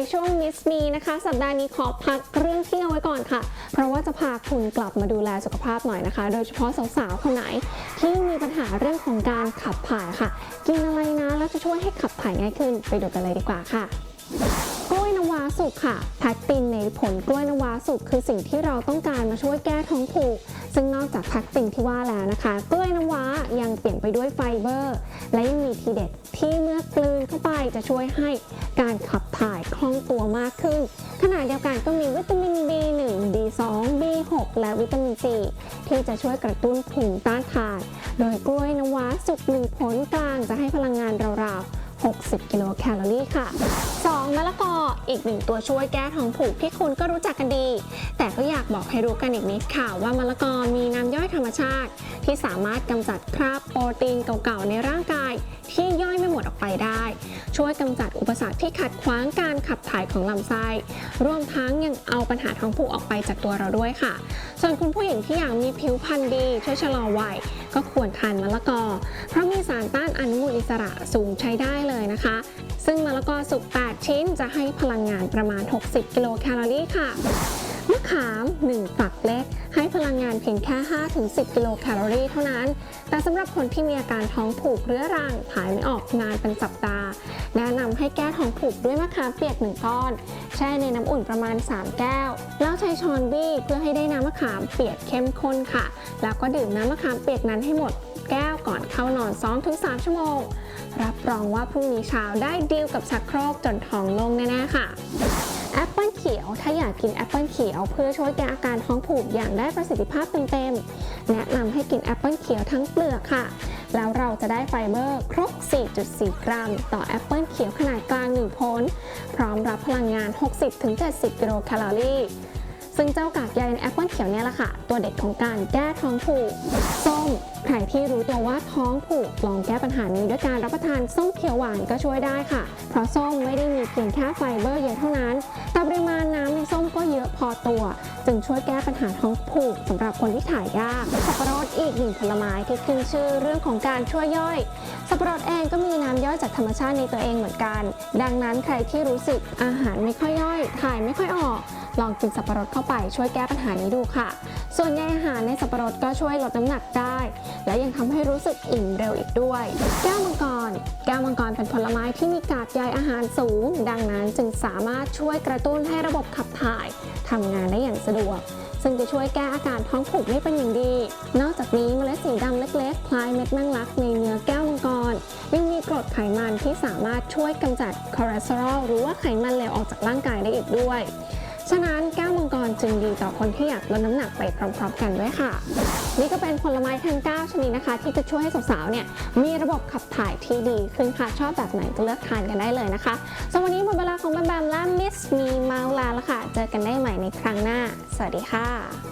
ในช่วง Miss Me นะคะ สัปดาห์นี้ขอพักเรื่องเที่ยวไว้ก่อนค่ะ เพราะว่าจะพาคุณกลับมาดูแลสุขภาพหน่อยนะคะ โดยเฉพาะสาวๆคนไหน ที่มีปัญหาเรื่องของการขับถ่ายค่ะ กินอะไรนะแล้วจะช่วยให้ขับถ่ายง่ายขึ้น ไปดูกันเลยดีกว่าค่ะกล้วยน้ำว้าสุกค่ะแพคตินในผลกล้วยน้ำว้าสุกคือสิ่งที่เราต้องการมาช่วยแก้ท้องผูก ซึ่งนอกจากแพคตินที่ว่าแล้วนะคะกล้วยน้ำว้ายังเปลี่ยนไปด้วยไฟเบอร์ และยังมีทีเด็ดที่เมื่อกลืนเข้าไปจะช่วยให้การขับถ่ายคล่องตัวมากขึ้น ขณะเดียวกันก็มีวิตามิน B1 B2 B6 และวิตามิน C ที่จะช่วยกระตุ้นภูมิต้านทาน โดยกล้วยน้ำว้าสุกหนึ่งผลกลางจะให้พลังงานราวๆ 60 กิโลแคลอรี่ค่ะ 2. มะละกออีกหนึ่งตัวช่วยแก้ท้องผูกที่คุณก็รู้จักกันดี แต่ก็อยากบอกให้รู้กันอีกนิดค่ะ ว่ามะละกอมีน้ำย่อยธรรมชาติ ที่สามารถกำจัดคราบโปรตีนเก่าๆในร่างกาย ที่ย่อยไม่หมดออกไปได้ ช่วยกำจัดอุปสรรคที่ขัดขวางการขับถ่ายของลำไส้รวมทั้งยังเอาปัญหาท้องผูกออกไปจากตัวเราด้วยค่ะ ส่วนคุณผู้หญิงที่อยากมีผิวพรรณดี ช่วยชะลอวัยก็ควรทานมะละกอ เพราะมีสารต้านอนุมูลอิสระสูงใช้ได้เลยนะคะ ซึ่งมะละกอสุก 8 ชิ้นจะให้พลังงานประมาณ 60 กิโลแคลอรี่ค่ะ มะขาม 1 ฝักเล็ก ให้พลังงานเพียงแค่ 5-10 กิโลแคลอรี่เท่านั้น แต่สำหรับคนที่มีอาการท้องผูกเรื้อรังถ่ายไม่ออกนานเป็นสัปดาห์ แนะนำให้แก้ท้องผูกด้วยมะขามเปียก 1 ก้อน แช่ในน้ำอุ่นประมาณ 3 แก้ว แล้วใช้ช้อนบี้เพื่อให้ได้น้ำมะขามเปียกเข้มข้นค่ะ แล้วก็ดื่มน้ำมะขามเปียกนั้นให้หมดแก้วก่อนเข้านอน 2-3 ชั่วโมง รับรองว่าพรุ่งนี้เช้าได้ดีลกับชักโครกจนท้องลงแน่ๆค่ะ แอปเปิลเขียว ถ้าอยากกินแอปเปิลเขียว เพื่อช่วยแก้อาการท้องผูกอย่างได้ประสิทธิภาพเต็มๆ แนะนำให้กินแอปเปิลเขียวทั้งเปลือกค่ะ แล้วเราจะได้ไฟเบอร์ครบ 4.4 กรัม ต่อแอปเปิลเขียวขนาดกลาง 1 ผล พร้อมรับพลังงาน 60-70 กิโลแคลอรี่ ซึ่งเจ้ากากใยในแอปเปิลเขียวเนี่ยแหละค่ะ ตัวเด็ดของการแก้ท้องผูก ส้ม ใครที่รู้ตัวว่าท้องผูก ลองแก้ปัญหานี้ด้วยการรับประทานส้มเขียวหวานก็ช่วยได้ค่ะ เพราะส้มไม่ได้มีเพียงแค่ไฟเบอร์เยอะเท่านั้น แต่ปริมาณน้ำ พอตัว จึงช่วยแก้ปัญหาท้องผูกสำหรับคนที่ถ่ายยาก สับปะรดอีกหนึ่งผลไม้ที่ขึ้นชื่อเรื่องของการช่วยย่อย สับปะรดเองก็มีน้ำย่อยจากธรรมชาติในตัวเองเหมือนกัน ดังนั้นใครที่รู้สึกอาหารไม่ค่อยย่อย ถ่ายไม่ค่อยออก ลองกินสับปะรดเข้าไปช่วยแก้ปัญหานี้ดูค่ะ ส่วนใยอาหารในสับปะรดก็ช่วยลดน้ำหนักได้ และยังทำให้รู้สึกอิ่มเร็วอีกด้วย แก้วมังกร ก้วมังกรเป็นผลไม้ที่มีกากใยอาหารสูง ดังนั้นจึงสามารถช่วยกระตุ้นให้ระบบขับถ่ายทำงานได้อย่างสะดวก ซึ่งจะช่วยแก้อาการท้องผูกได้เป็นอย่างดี นอกจากนี้เมล็ดสีดำเล็กๆ คล้ายเม็ดแมงลักในเนื้อแก้วมังกร ยังมีกรดไขมันที่สามารถช่วยกำจัดคอเลสเตอรอลหรือว่าไขมันเหลวออกจากร่างกายได้อีกด้วย ฉะนั้นแก้วมังกรจึงดีต่อคนที่อยากลดน้ำหนักไปพร้อมๆกันด้วยค่ะ นี่ก็เป็นผลไม้ทั้ง9ชนิดนะคะ ที่จะช่วยให้สาวๆเนี่ยมีระบบขับถ่ายที่ดีขึ้นค่ะชอบแบบไหนก็เลือกทานกันได้เลยนะคะสำหรับวันนี้หมดเวลาของแบมแบมและมิสมีเมาลาแล้วค่ะ เจอกันได้ใหม่ในครั้งหน้า สวัสดีค่ะ